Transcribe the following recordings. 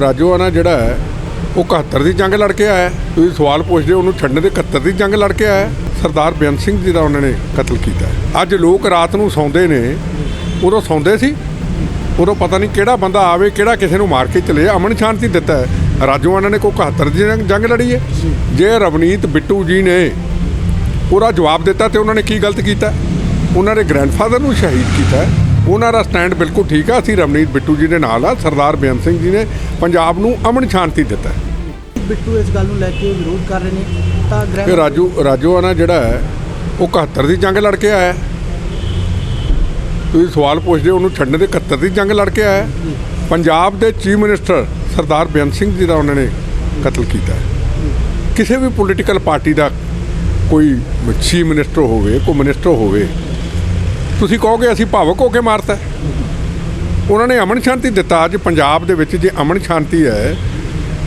ਰਾਜੋਆਣਾ ਜਿਹੜਾ ਹੈ ਉਹ 71 ਦੀ ਜੰਗ ਲੜ ਕੇ ਆਇਆ। ਤੁਸੀਂ ਸਵਾਲ ਪੁੱਛਦੇ ਉਹਨੂੰ ਛੱਡਣ ਦੇ 71 ਦੀ ਜੰਗ ਲੜ ਕੇ ਆਇਆ। ਸਰਦਾਰ ਬੇਅੰਤ ਸਿੰਘ ਜੀ ਦਾ ਉਹਨਾਂ ਨੇ ਕਤਲ ਕੀਤਾ। ਅੱਜ ਲੋਕ ਰਾਤ ਨੂੰ ਸੌਂਦੇ ਨੇ। ਉਦੋਂ ਸੌਂਦੇ ਸੀ। ਉਦੋਂ ਪਤਾ ਨਹੀਂ ਕਿਹੜਾ ਬੰਦਾ ਆਵੇ ਕਿਹੜਾ ਕਿਸੇ ਨੂੰ ਮਾਰ ਕੇ ਚਲੇ। ਅਮਨ ਸ਼ਾਂਤੀ ਦਿੱਤਾ ਹੈ। ਰਾਜੋਆਣਾ ਨੇ ਕੋਈ 71 ਦੀ ਜੰਗ- ਲੜੀ ਹੈ? ਜੇ। ਰਵਨੀਤ ਬਿੱਟੂ ਜੀ ਨੇ ਉਹਦਾ ਜਵਾਬ ਦਿੱਤਾ ਤੇ ਉਹਨਾਂ ਨੇ ਕੀ ਗਲਤ ਕੀਤਾ? ਉਹਨਾਂ ਦੇ ਗ੍ਰੈਂਡਫਾਦਰ ਨੂੰ ਸ਼ਹੀਦ ਕੀਤਾ ਉਹਨਾਂ ਦਾ ਸਟੈਂਡ ਬਿਲਕੁਲ ਠੀਕ ਆ ਅਸੀਂ ਰਵਨੀਤ ਬਿੱਟੂ ਜੀ ਦੇ ਨਾਲ ਆ ਸਰਦਾਰ ਬੇਅੰਤ ਸਿੰਘ ਜੀ ਨੇ ਪੰਜਾਬ ਨੂੰ ਅਮਨ ਸ਼ਾਂਤੀ ਦਿੱਤਾ ਬਿੱਟੂ ਇਸ ਗੱਲ ਨੂੰ ਲੈ ਕੇ ਵਿਰੋਧ ਕਰ ਰਹੇ ਨੇ ਤਾਂ ਗ੍ਰਹਿ ਰਾਜੂ ਰਾਜੋਆਣਾ ਜਿਹੜਾ ਹੈ ਉਹ 71 ਦੀ ਜੰਗ ਲੜ ਕੇ ਆਇਆ। ਤੁਸੀਂ ਸਵਾਲ ਪੁੱਛਦੇ ਉਹਨੂੰ ਛੱਡਣ ਦੇ 71 ਦੀ ਜੰਗ ਲੜ ਕੇ ਆਇਆ। ਪੰਜਾਬ ਦੇ ਚੀਫ ਮਿਨਿਸਟਰ ਸਰਦਾਰ ਬੇਅੰਤ ਸਿੰਘ ਜੀ ਦਾ ਉਹਨਾਂ ਨੇ ਕਤਲ ਕੀਤਾ। ਕਿਸੇ ਵੀ ਪੋਲੀਟੀਕਲ ਪਾਰਟੀ ਦਾ ਕੋਈ ਚੀਫ ਮਿਨਿਸਟਰ ਹੋਵੇ ਕੋਈ ਮਿਨਿਸਟਰ ਹੋਵੇ ਤੁਸੀਂ ਕਹੋਗੇ ਅਸੀਂ ਭਾਵਕ ਹੋ ਕੇ ਮਾਰਤਾ ਉਹਨਾਂ ਨੇ ਅਮਨ ਸ਼ਾਂਤੀ ਦਿੱਤਾ। ਅੱਜ ਪੰਜਾਬ ਦੇ ਵਿੱਚ ਜੇ ਅਮਨ ਸ਼ਾਂਤੀ ਹੈ,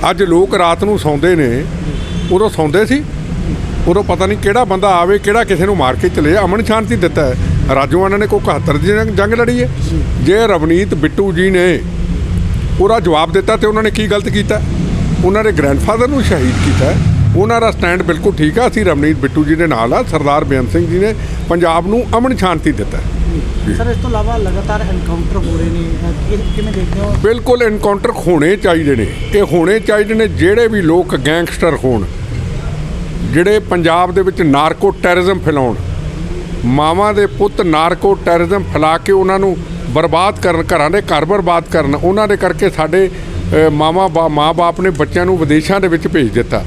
ਅੱਜ ਲੋਕ ਰਾਤ ਨੂੰ ਸੌਂਦੇ ਨੇ। ਉਦੋਂ ਸੌਂਦੇ ਸੀ। ਉਦੋਂ ਪਤਾ ਨਹੀਂ ਕਿਹੜਾ ਬੰਦਾ ਆਵੇ, ਕਿਹੜਾ ਕਿਸੇ ਨੂੰ ਮਾਰ ਕੇ ਚਲੇ ਜਾ ਅਮਨ ਸ਼ਾਂਤੀ ਦਿੱਤਾ ਹੈ। ਰਾਜੋਆਣਾ ਨੇ ਕੋਈ 71 ਦੀ ਜੰਗ- ਲੜੀ ਹੈ। ਜੇ ਰਵਨੀਤ, ਬਿੱਟੂ ਜੀ ਨੇ ਉਹਦਾ ਜਵਾਬ ਦਿੱਤਾ ਤੇ ਉਹਨਾਂ ਨੇ ਕੀ ਗਲਤ ਕੀਤਾ? ਉਹਨਾਂ ਦੇ ਗ੍ਰੈਂਡਫਾਦਰ ਨੂੰ ਸ਼ਹੀਦ ਕੀਤਾ ਉਹਨਾਂ ਦਾ ਸਟੈਂਡ ਬਿਲਕੁਲ ਠੀਕ ਆ ਅਸੀਂ ਰਵਨੀਤ ਬਿੱਟੂ ਜੀ ਦੇ ਨਾਲ ਆ ਸਰਦਾਰ ਬੇਅੰਤ ਸਿੰਘ ਜੀ ਨੇ ਪੰਜਾਬ ਨੂੰ ਅਮਨ ਸ਼ਾਂਤੀ ਦਿੱਤਾ। ਸਰ ਇਸ ਤੋਂ ਇਲਾਵਾ ਲਗਾਤਾਰ ਐਨਕਾਊਂਟਰ ਹੋ ਰਹੇ ਨੇ ਕਿ- ਕਿਵੇਂ ਦੇਖਦੇ ਹੋ? ਬਿਲਕੁਲ ਐਨਕਾਊਂਟਰ ਹੋਣੇ ਚਾਹੀਦੇ ਨੇ ਇਹ ਹੋਣੇ ਚਾਹੀਦੇ ਨੇ ਜਿਹੜੇ ਵੀ ਲੋਕ ਗੈਂਗਸਟਰ ਹੋਣ ਜਿਹੜੇ ਪੰਜਾਬ ਦੇ ਵਿੱਚ ਨਾਰਕੋ ਟੈਰਰਿਜ਼ਮ ਫੈਲਾਉਣ ਮਾਵਾਂ ਦੇ ਪੁੱਤ ਨਾਰਕੋ ਟੈਰਰਿਜ਼ਮ ਫੈਲਾ ਕੇ ਉਹਨਾਂ ਨੂੰ ਬਰਬਾਦ ਕਰਨ ਘਰਾਂ ਦੇ ਘਰ ਬਰਬਾਦ ਕਰਨ ਉਹਨਾਂ ਦੇ ਕਰਕੇ ਸਾਡੇ ਮਾਵਾਂ ਮਾਂ-ਬਾਪ ਨੇ ਬੱਚਿਆਂ ਨੂੰ ਵਿਦੇਸ਼ਾਂ ਦੇ ਵਿੱਚ ਭੇਜ ਦਿੱਤਾ।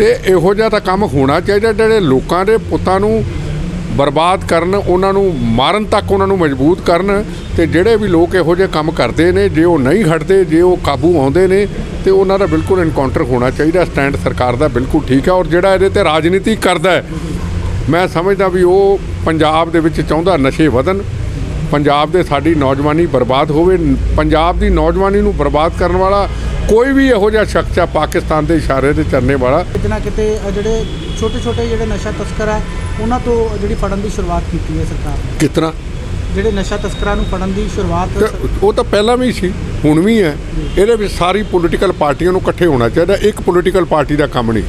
ਤੇ ਇਹੋ ਜਿਹਾ ਤਾਂ ਕੰਮ ਹੋਣਾ ਚਾਹੀਦਾ ਜਿਹੜੇ ਲੋਕਾਂ ਦੇ ਪੁੱਤਾਂ ਨੂੰ ਬਰਬਾਦ ਕਰਨ, ਉਹਨਾਂ ਨੂੰ ਮਾਰਨ ਤੱਕ ਉਹਨਾਂ ਨੂੰ ਮਜਬੂਤ ਕਰਨ ਤੇ ਜਿਹੜੇ ਵੀ ਲੋਕ ਇਹੋ ਜਿਹੇ ਕੰਮ ਕਰਦੇ ਨੇ, ਜੇ ਉਹ ਨਹੀਂ ਹਟਦੇ, ਜੇ ਉਹ ਕਾਬੂ ਆਉਂਦੇ ਨੇ ਤੇ ਉਹਨਾਂ ਦਾ ਬਿਲਕੁਲ ਇਨਕਾਊਂਟਰ ਹੋਣਾ ਚਾਹੀਦਾ ਸਟੈਂਡ ਸਰਕਾਰ ਦਾ ਬਿਲਕੁਲ ਠੀਕ ਹੈ ਔਰ ਜਿਹੜਾ ਇਹਦੇ ਤੇ ਰਾਜਨੀਤੀ ਕਰਦਾ ਹੈ, ਮੈਂ ਸਮਝਦਾ ਵੀ ਉਹ ਪੰਜਾਬ ਦੇ ਵਿੱਚ ਚਾਹੁੰਦਾ ਨਸ਼ੇ ਵਧਣ ਪੰਜਾਬ ਦੇ ਸਾਡੀ ਨੌਜਵਾਨੀ ਬਰਬਾਦ ਹੋਵੇ ਪੰਜਾਬ ਦੀ ਨੌਜਵਾਨੀ ਨੂੰ ਬਰਬਾਦ ਕਰਨ ਵਾਲਾ ਕੋਈ ਵੀ ਇਹੋ ਜਿਹਾ ਸ਼ਖਸ ਆ ਪਾਕਿਸਤਾਨ ਦੇ ਇਸ਼ਾਰੇ ਤੇ ਚੱਲਣੇ ਵਾਲਾ। ਕਿਤੇ ਨਾ ਕਿਤੇ ਜਿਹੜੇ ਛੋਟੇ ਛੋਟੇ ਜਿਹੜੇ ਨਸ਼ਾ ਤਸਕਰ ਹੈ ਉਹਨਾਂ ਤੋਂ ਜਿਹੜੀ ਫੜਨ ਦੀ ਸ਼ੁਰੂਆਤ ਕੀਤੀ ਹੈ ਸਰਕਾਰ ਨੇ। ਕਿਤਨਾ? ਜਿਹੜੇ ਨਸ਼ਾ ਤਸਕਰਾਂ ਨੂੰ ਫੜਨ ਦੀ ਸ਼ੁਰੂਆਤ ਉਹ ਤਾਂ ਪਹਿਲਾਂ ਵੀ ਸੀ ਹੁਣ ਵੀ ਹੈ। ਇਹਦੇ ਵਿੱਚ ਸਾਰੀ ਪੋਲੀਟੀਕਲ ਪਾਰਟੀਆਂ ਨੂੰ ਇਕੱਠੇ ਹੋਣਾ ਚਾਹੀਦਾ ਇੱਕ ਪੋਲੀਟੀਕਲ ਪਾਰਟੀ ਦਾ ਕੰਮ ਨਹੀਂ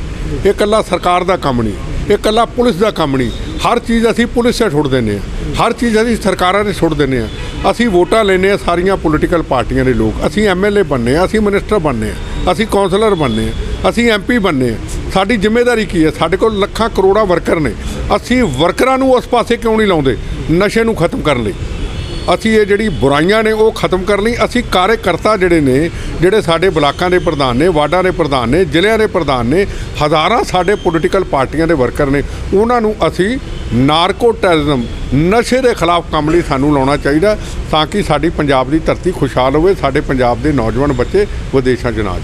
ਇਹ ਇਕੱਲਾ ਸਰਕਾਰ ਦਾ ਕੰਮ ਨਹੀਂ। ਇਹ ਇਕੱਲਾ ਪੁਲਿਸ ਦਾ ਕੰਮ ਨਹੀਂ। ਹਰ ਚੀਜ਼ ਅਸੀਂ ਪੁਲਿਸ 'ਤੇ ਛੁੱਟ ਦਿੰਦੇ ਹਾਂ। ਹਰ ਚੀਜ਼ ਅਸੀਂ ਸਰਕਾਰਾਂ 'ਤੇ ਛੁੱਟ ਦਿੰਦੇ ਹਾਂ। ਅਸੀਂ ਵੋਟਾਂ ਲੈਂਦੇ ਹਾਂ ਸਾਰੀਆਂ ਪੋਲੀਟੀਕਲ ਪਾਰਟੀਆਂ ਦੇ ਲੋਕ। ਅਸੀਂ ਐਮਐਲਏ ਬਣਨੇ ਆ ਅਸੀਂ ਮਿਨਿਸਟਰ ਬਣਨੇ ਆ ਅਸੀਂ ਕਾਉਂਸਲਰ ਬਣਨੇ ਆ ਅਸੀਂ ਐਮਪੀ ਬਣਨੇ ਆ ਸਾਡੀ ਜ਼ਿੰਮੇਵਾਰੀ ਕੀ ਹੈ? ਸਾਡੇ ਕੋਲ ਲੱਖਾਂ ਕਰੋੜਾਂ ਵਰਕਰ ਨੇ। ਅਸੀਂ ਵਰਕਰਾਂ ਨੂੰ ਉਸ ਪਾਸੇ ਕਿਉਂ ਨਹੀਂ ਲਾਉਂਦੇ? ਨਸ਼ੇ ਨੂੰ ਖਤਮ ਕਰਨ ਲਈ। ਅਸੀਂ ਇਹ ਜਿਹੜੀ ਬੁਰਾਈਆਂ ਨੇ ਉਹ ਖਤਮ ਕਰਨ ਲਈ। ਅਸੀਂ ਕਾਰਜਕਰਤਾ ਜਿਹੜੇ ਨੇ, ਜਿਹੜੇ ਸਾਡੇ ਬਲਾਕਾਂ ਦੇ ਪ੍ਰਧਾਨ ਨੇ, ਵਾਰਡਾਂ ਦੇ ਪ੍ਰਧਾਨ ਨੇ, ਜ਼ਿਲ੍ਹਿਆਂ ਦੇ ਪ੍ਰਧਾਨ ਨੇ, ਹਜ਼ਾਰਾਂ ਸਾਡੇ ਪੋਲੀਟੀਕਲ ਪਾਰਟੀਆਂ ਦੇ ਵਰਕਰ ਨੇ, ਉਹਨਾਂ ਨੂੰ ਅਸੀਂ ਨਾਰਕੋ ਟੈਰਰਿਜ਼ਮ ਨਸ਼ੇ ਦੇ ਖਿਲਾਫ ਕੰਮ ਲਈ ਸਾਨੂੰ ਲਾਉਣਾ ਚਾਹੀਦਾ ਤਾਂ ਕਿ ਸਾਡੀ ਪੰਜਾਬ ਦੀ ਧਰਤੀ ਖੁਸ਼ਹਾਲ ਹੋਵੇ, ਸਾਡੇ ਪੰਜਾਬ ਦੇ ਨੌਜਵਾਨ ਬੱਚੇ ਵਿਦੇਸ਼ਾਂ 'ਚ ਨਾ ਜਾਣ।